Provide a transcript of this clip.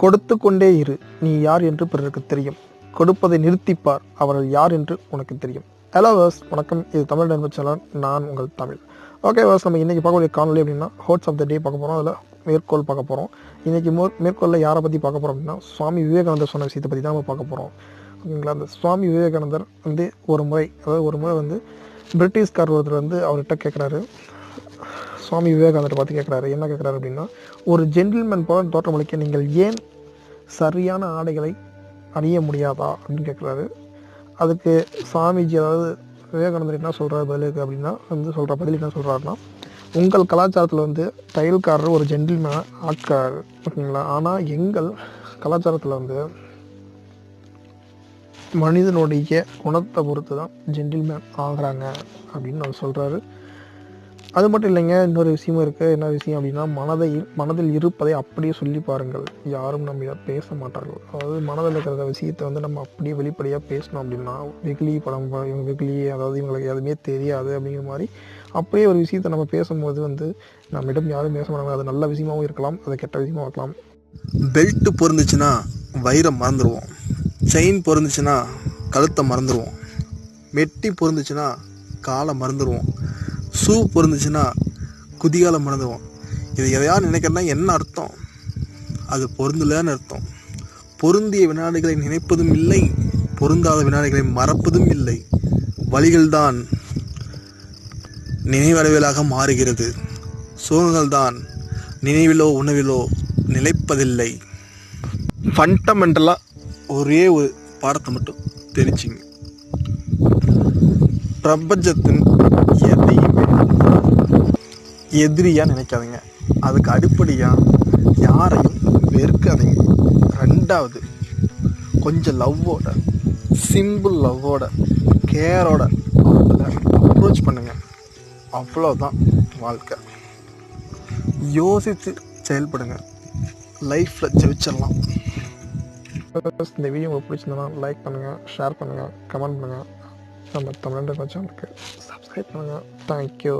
கொடுத்து கொண்டே இரு. நீ யார் என்று பிறருக்கு தெரியும். கொடுப்பதை நிறுத்திப்பார். அவர்கள் யார் என்று உனக்கு தெரியும். ஹலோ வேர்ஸ் வணக்கம். இது தமிழ் நண்பர் சேனல். நான் உங்கள் தமிழ். ஓகே வேர்ஸ் நம்ம இன்றைக்கி பார்க்கக்கூடிய காணொலி அப்படின்னா ஹோட்ஸ் ஆஃப் த டே பார்க்க போகிறோம் அதில் மேற்கோள் பார்க்க போகிறோம் இன்றைக்கி மோர் மேற்கோளில் யாரை பற்றி பார்க்க போகிறோம் அப்படின்னா சுவாமி விவேகானந்தர் சொன்ன விஷயத்தை பற்றி தான் நம்ம பார்க்க போகிறோம் ஓகேங்களா? அந்த சுவாமி விவேகானந்தர் வந்து ஒரு முறை அதாவது ஒரு முறை வந்து பிரிட்டிஷ்கார் ஒருத்தர் வந்து அவர்கிட்ட கேட்குறாரு சுவாமி விவேகானந்தர் பார்த்து கேட்குறாரு என்ன கேட்குறாரு அப்படின்னா ஒரு ஜென்டில்மேன் போல தோற்றமளிக்க நீங்கள் ஏன் சரியான ஆடைகளை அணிய முடியாதா அப்படின்னு கேட்குறாரு. அதுக்கு சாமிஜி அதாவது விவேகானந்தர் என்ன சொல்கிறார் பதிலுக்கு அப்படின்னா வந்து சொல்கிற பதில் என்ன சொல்கிறாருன்னா உங்கள் கலாச்சாரத்தில் வந்து தையல்காரர் ஒரு ஜென்டில்மேனை ஆட்கார் ஓகேங்களா? ஆனால் எங்கள் கலாச்சாரத்தில் வந்து மனிதனுடைய குணத்தை பொறுத்து தான் ஜென்டில்மேன் ஆகிறாங்க அப்படின்னு அவர் சொல்கிறாரு அது மட்டும் இல்லைங்க இன்னொரு விஷயமும் இருக்குது என்ன விஷயம் அப்படின்னா மனதை மனதில் இருப்பதை அப்படியே சொல்லி பாருங்கள். யாரும் நம்ம இதை பேச மாட்டார்கள். அதாவது மனதில் இருக்கிற விஷயத்தை வந்து நம்ம அப்படியே வெளிப்படையாக பேசணும் அப்படின்னா வெகுலி படம் இவங்க வெகுலி அதாவது இவங்களுக்கு எதுவுமே தெரியாது அப்படிங்கிற மாதிரி அப்படியே ஒரு விஷயத்தை நம்ம பேசும்போது வந்து நம்மிடம் யாரும் பேச மாட்டாங்க. அது நல்ல விஷயமாவும் இருக்கலாம் அது கெட்ட விஷயமாக இருக்கலாம். பெல்ட்டு பொருந்துச்சுன்னா வயிறை மறந்துடுவோம் செயின் பொருந்துச்சுன்னா கழுத்தை மறந்துடுவோம் மெட்டி பொருந்துச்சுன்னா காலை மறந்துடுவோம் ஷூ பொருந்துச்சுன்னா குதிகாலை மறந்துடுவோம் இது எதையா நினைக்கிறேன்னா என்ன அர்த்தம்? அது பொருந்தலன்னு அர்த்தம். பொருந்திய வினாடிகளை நினைப்பதும் இல்லை பொருந்தாத வினாடிகளை மறப்பதும் இல்லை. வழிகள்தான் நினைவடைவலாக மாறுகிறது. சோகங்கள்தான் நினைவிலோ உணவிலோ நிலைப்பதில்லை. ஃபண்டமெண்டலாக ஒரே ஒரு பாடத்தை மட்டும் தெரிஞ்சுங்க. பிரபஞ்சத்தின் எதையும் எதிரியாக நினைக்காதீங்க. அதுக்கு அடிப்படையாக யாரையும் வெறுக்காதீங்க. ரெண்டாவது கொஞ்சம் லவ்வோட சிம்பிள் லவ்வோட கேரோட அப்ரோச் பண்ணுங்கள் அவ்வளோதான் வாழ்க்கை. யோசித்து செயல்படுங்க. லைஃப்பில் ஜெயிச்சிடலாம். இந்த வீடியோ உங்களுக்கு பிடிச்சிருந்தனா லைக் பண்ணுங்கள் ஷேர் பண்ணுங்கள் கமெண்ட் பண்ணுங்கள் நம்ம தமிழ் சேனலுக்கு சப்ஸ்கிரைப் பண்ணுங்கள் தேங்க்யூ